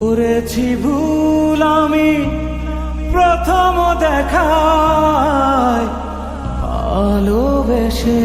করেছি ভুল আমি। প্রথম দেখায় ভালোবেসে।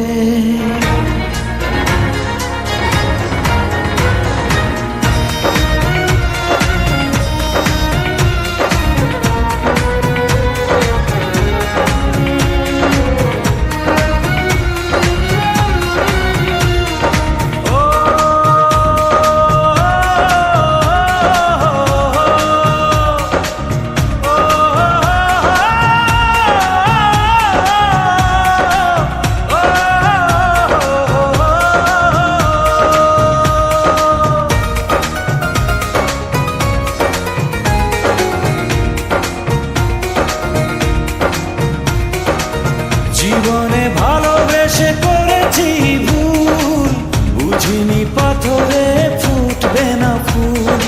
ঝিনি পাথরে ফুটবে না ফুল।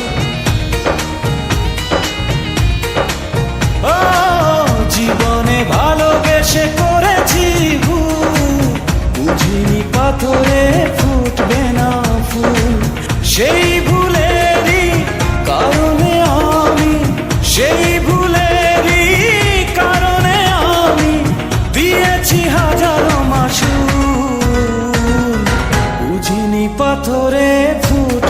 জীবনে ভালোবেসে ফুটে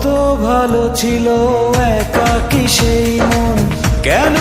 কত ভালো ছিল একা কি সেই মন? কেন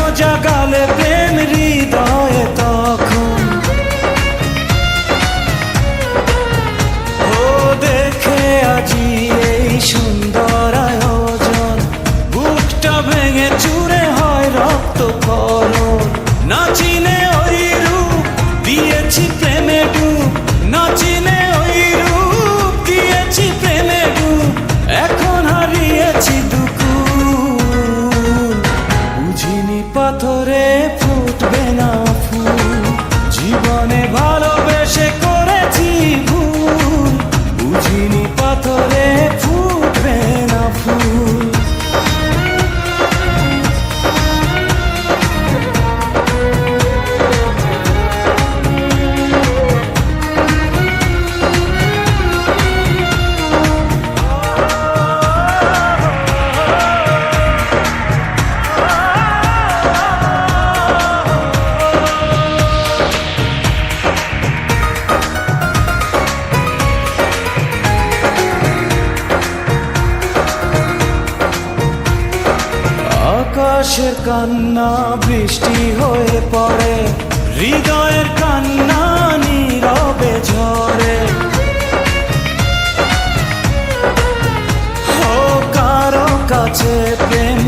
আকাশের কান্না বৃষ্টি হয়ে পড়ে। হৃদয়ের কান্না নীরবে ঝরে। ও কারও কাছে প্রেম